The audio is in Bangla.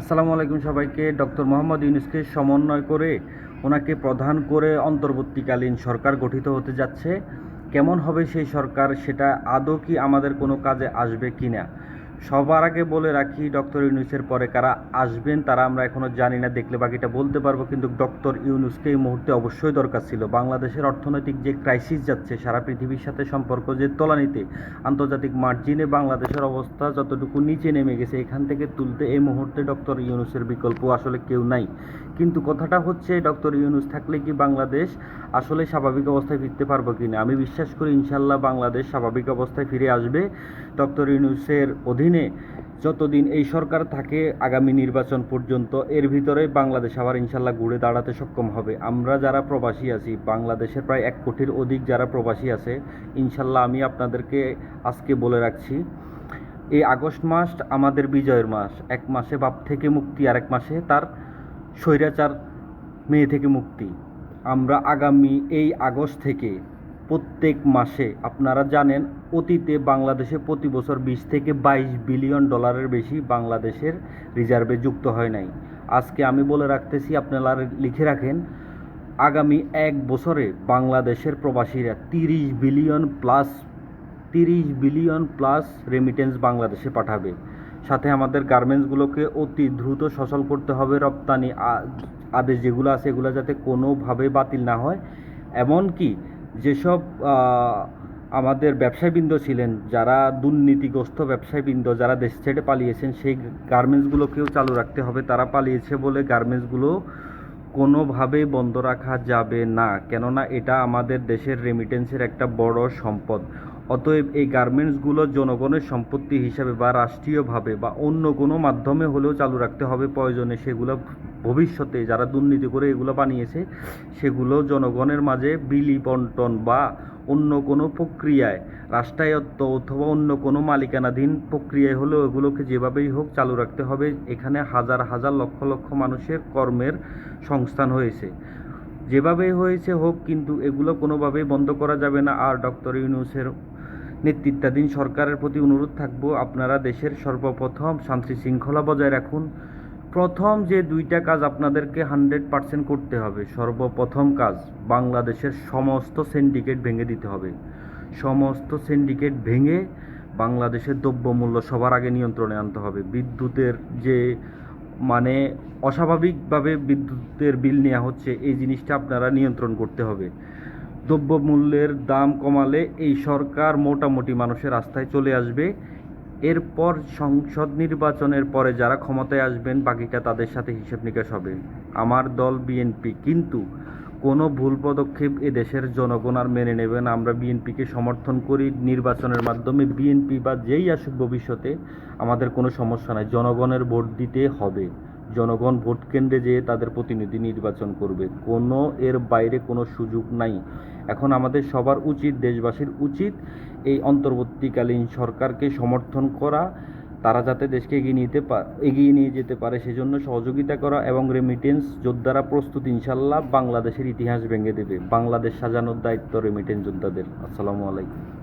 আসসালামু আলাইকুম সবাইকে। ডক্টর মোহাম্মদ ইউনুসকে সমন্বয় করে, ওনাকে প্রধান করে অন্তর্বর্তীকালীন সরকার গঠিত হতে যাচ্ছে। কেমন হবে সেই সরকার, সেটা আদৌ কি আমাদের কোনো কাজে আসবে কি না সবার আগে বলে রাখি, ডক্টর ইউনুসের পরে কারা আসবেন তারা আমরা এখনও জানি না, দেখলে বাকিটা বলতে পারব। কিন্তু ডক্টর ইউনুসকে এই মুহূর্তে অবশ্যই দরকার ছিল। বাংলাদেশের অর্থনৈতিক যে ক্রাইসিস যাচ্ছে, সারা পৃথিবীর সাথে সম্পর্ক যে তলানিতে, আন্তর্জাতিক মার্জিনে বাংলাদেশের অবস্থা যতটুকু নিচে নেমে গেছে, এখান থেকে তুলতে এই মুহূর্তে ডক্টর ইউনুসের বিকল্প আসলে কেউ নাই। কিন্তু কথাটা হচ্ছে, ডক্টর ইউনুস থাকলে কি বাংলাদেশ আসলে স্বাভাবিক অবস্থায় ফিরতে পারব কি না আমি বিশ্বাস করি ইনশাল্লাহ বাংলাদেশ স্বাভাবিক অবস্থায় ফিরে আসবে। ডক্টর ইউনুসের অধীনে যতদিন এই সরকার থাকে, আগামী নির্বাচন পর্যন্ত এর ভিতরে বাংলাদেশ আবার ইনশাল্লাহ ঘুরে দাঁড়াতে সক্ষম হবে। আমরা যারা প্রবাসী আছি, বাংলাদেশের প্রায় এক কোটির অধিক যারা প্রবাসী আছে, ইনশাল্লাহ আমি আপনাদেরকে আজকে বলে রাখছি, এই আগস্ট মাস আমাদের বিজয়ের মাস। এক মাসে বাপ থেকে মুক্তি আর এক মাসে তার স্বৈরাচার, মেয়ে থেকে মুক্তি। আমরা আগামী এই আগস্ট থেকে প্রত্যেক মাসে, আপনারা জানেন, অতীতে বাংলাদেশে প্রতি বছর বিশ থেকে বাইশ বিলিয়ন ডলারের বেশি বাংলাদেশের রিজার্ভে যুক্ত হয় নাই। আজকে আমি বলে রাখতেছি, আপনারা লিখে রাখেন, আগামী এক বছরে বাংলাদেশের প্রবাসীরা তিরিশ বিলিয়ন প্লাস, তিরিশ বিলিয়ন প্লাস রেমিটেন্স বাংলাদেশে পাঠাবে। সাথে আমাদের গার্মেন্টসগুলোকে অতি দ্রুত সচল করতে হবে, রপ্তানি আদেশ যেগুলো আছে, এগুলো যাতে কোনোভাবে বাতিল না হয়। এমনকি যেসব আমাদের ব্যবসায়বৃন্দ ছিলেন, যারা দুর্নীতিগ্রস্ত ব্যবসায়বৃন্দ, যারা দেশ ছেড়ে পালিয়েছেন, সেই গার্মেন্টসগুলোকেও চালু রাখতে হবে। তারা পালিয়েছে বলে গার্মেন্টসগুলো কোনোভাবে বন্ধ রাখা যাবে না। কেননা এটা আমাদের দেশের রেমিটেন্সের একটা বড় সম্পদ। অতএব এই গার্মেন্টসগুলো জনগণের সম্পত্তি হিসাবে বা রাষ্ট্রীয়ভাবে বা অন্য কোনো মাধ্যমে হলেও চালু রাখতে হবে, প্রয়োজনে সেগুলো ভবিষ্যতে যারা দুর্নীতি করে এগুলো বানিয়েছে, সেগুলো জনগণের মাঝে বিলি বন্টন বা অন্য কোনো প্রক্রিয়ায়, রাষ্ট্রায়ত্ত অথবা অন্য কোনো মালিকানাধীন প্রক্রিয়ায় হলেও এগুলোকে যেভাবেই হোক চালু রাখতে হবে। এখানে হাজার হাজার লক্ষ লক্ষ মানুষের কর্মের সংস্থান হয়েছে। যেভাবেই হয়েছে হোক, কিন্তু এগুলো কোনোভাবেই বন্ধ করা যাবে না। আর ডক্টর ইউনুসের নেতৃত্বাধীন সরকারের প্রতি অনুরোধ থাকব আপনারা দেশের সর্বপ্রথম শান্তি শৃঙ্খলা বজায় রাখুন। প্রথম যে দুইটা কাজ আপনাদেরকে হান্ড্রেড পার্সেন্ট করতে হবে, সর্বপ্রথম কাজ বাংলাদেশের সমস্ত সিন্ডিকেট ভেঙে দিতে হবে। সমস্ত সিন্ডিকেট ভেঙে বাংলাদেশের দ্রব্যমূল্য সবার আগে নিয়ন্ত্রণে আনতে হবে। বিদ্যুতের যে মানে অস্বাভাবিকভাবে বিদ্যুতের বিল নেওয়া হচ্ছে, এই জিনিসটা আপনারা নিয়ন্ত্রণ করতে হবে। দ্রব্যমূল্যের দাম কমালে এই সরকার মোটামুটি মানুষের রাস্তায় চলে আসবে। এরপর সংসদ নির্বাচনের পরে যারা ক্ষমতায় আসবেন, বাকিটা তাদের সাথে হিসেব নিকাশ হবে। আমার দল বিএনপি, কিন্তু কোনো ভুল পদক্ষেপ এ দেশের জনগণ আর মেনে নেবে না। আমরা বিএনপিকে সমর্থন করি নির্বাচনের মাধ্যমে। বিএনপি বা যেই আসুক ভবিষ্যতে, আমাদের কোনো সমস্যা নাই। জনগণের ভোট দিতে হবে। জনগণ ভোট কেন্দ্রে যেয়ে তাদের প্রতিনিধি নির্বাচন করবে। কোনো এর বাইরে কোনো সুযোগ নাই। এখন আমাদের সবার উচিত, দেশবাসীর উচিত এই অন্তর্বর্তীকালীন সরকারকে সমর্থন করা, তারা যাতে দেশকে এগিয়ে নিতে এগিয়ে নিয়ে যেতে পারে সেজন্য সহযোগিতা করা এবং রেমিটেন্স যোদ্ধারা প্রস্তুত ইনশাল্লাহ বাংলাদেশের ইতিহাস ভেঙে দেবে। বাংলাদেশ সাজানোর দায়িত্ব রেমিটেন্স যোদ্ধাদের। আসসালামু আলাইকুম।